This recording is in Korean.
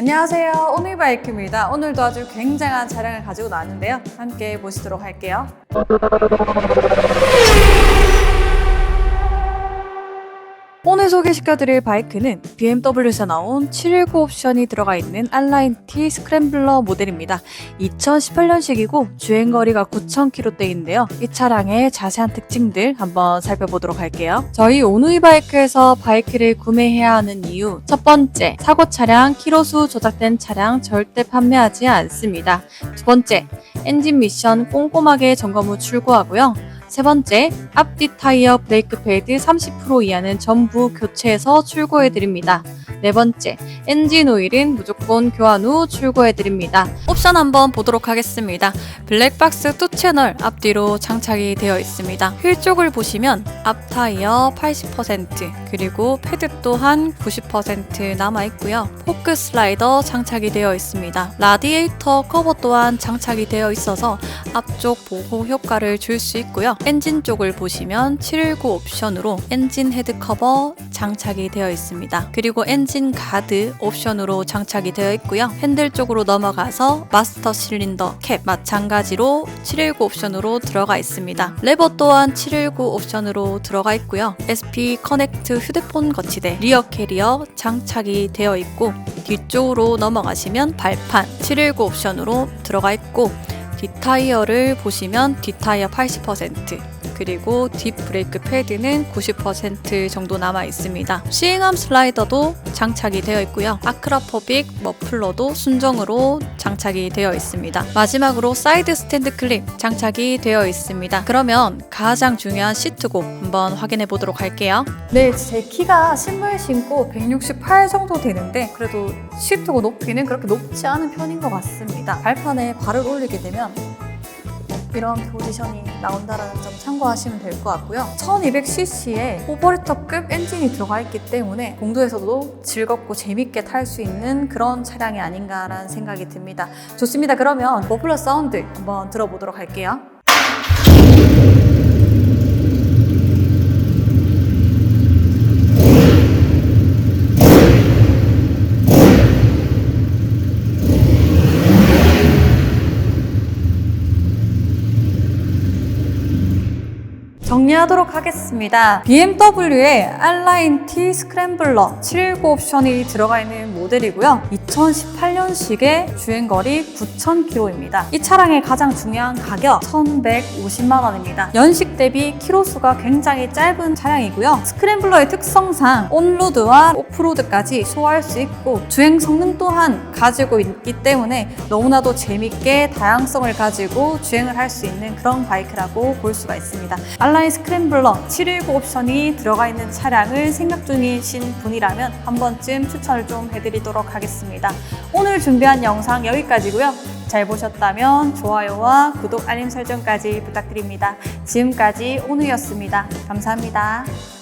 안녕하세요. 오늘 바이크입니다. 오늘도 아주 굉장한 차량을 가지고 나왔는데요. 함께 보시도록 할게요. 소개시켜드릴 바이크는 BMW에서 나온 719 옵션이 들어가 있는 알라인 T 스크램블러 모델입니다. 2018년식이고 주행거리가 9,000km대인데요. 이 차량의 자세한 특징들 한번 살펴보도록 할게요. 저희 오누이 바이크에서 바이크를 구매해야 하는 이유 첫 번째, 사고 차량 키로수 조작된 차량 절대 판매하지 않습니다. 두 번째, 엔진 미션 꼼꼼하게 점검 후 출고하고요. 세 번째, 앞뒤 타이어 브레이크 패드 30% 이하는 전부 교체해서 출고해 드립니다. 네 번째, 엔진 오일은 무조건 교환 후 출고해 드립니다. 옵션 한번 보도록 하겠습니다. 블랙박스 2 채널 앞뒤로 장착이 되어 있습니다. 휠 쪽을 보시면 앞 타이어 80% 그리고 패드 또한 90% 남아 있고요. 포크 슬라이더 장착이 되어 있습니다. 라디에이터 커버 또한 장착이 되어 있어서 앞쪽 보호 효과를 줄 수 있고요. 엔진 쪽을 보시면 719 옵션으로 엔진 헤드 커버 장착이 되어 있습니다. 그리고 엔진 가드 옵션으로 장착이 되어 있고요. 핸들 쪽으로 넘어가서 마스터 실린더 캡 마찬가지로 719 옵션으로 들어가 있습니다. 레버 또한 719 옵션으로 들어가 있고요. SP 커넥트 휴대폰 거치대 리어 캐리어 장착이 되어 있고 뒤쪽으로 넘어가시면 발판 719 옵션으로 들어가 있고 뒷타이어를 보시면 뒷타이어 80% 그리고 뒷 브레이크 패드는 90% 정도 남아 있습니다. 시행암 슬라이더도 장착이 되어 있고요. 아크라포빅 머플러도 순정으로 장착이 되어 있습니다. 마지막으로 사이드 스탠드 클립 장착이 되어 있습니다. 그러면 가장 중요한 시트고 한번 확인해 보도록 할게요. 네, 제 키가 신발 신고 168 정도 되는데 그래도 시트고 높이는 그렇게 높지 않은 편인 것 같습니다. 발판에 발을 올리게 되면 이런 포지션이 나온다는 점 참고하시면 될 것 같고요. 1200cc의 오버리터급 엔진이 들어가 있기 때문에 공도에서도 즐겁고 재밌게 탈 수 있는 그런 차량이 아닌가라는 생각이 듭니다. 좋습니다. 그러면 머플러 사운드 한번 들어보도록 할게요. 정리하도록 하겠습니다. BMW의 알라인 T 스크램블러 719 옵션이 들어가 있는 모델이고요. 2018년식의 주행거리 9,000km입니다. 이 차량의 가장 중요한 가격 1,150만 원입니다. 연식 대비 키로수가 굉장히 짧은 차량이고요. 스크램블러의 특성상 온로드와 오프로드까지 소화할 수 있고 주행 성능 또한 가지고 있기 때문에 너무나도 재밌게 다양성을 가지고 주행을 할 수 있는 그런 바이크라고 볼 수가 있습니다. 인 스크램블러 719 옵션이 들어가 있는 차량을 생각 중이신 분이라면 한 번쯤 추천을 좀 해드리도록 하겠습니다. 오늘 준비한 영상 여기까지고요. 잘 보셨다면 좋아요와 구독, 알림 설정까지 부탁드립니다. 지금까지 오누였습니다. 감사합니다.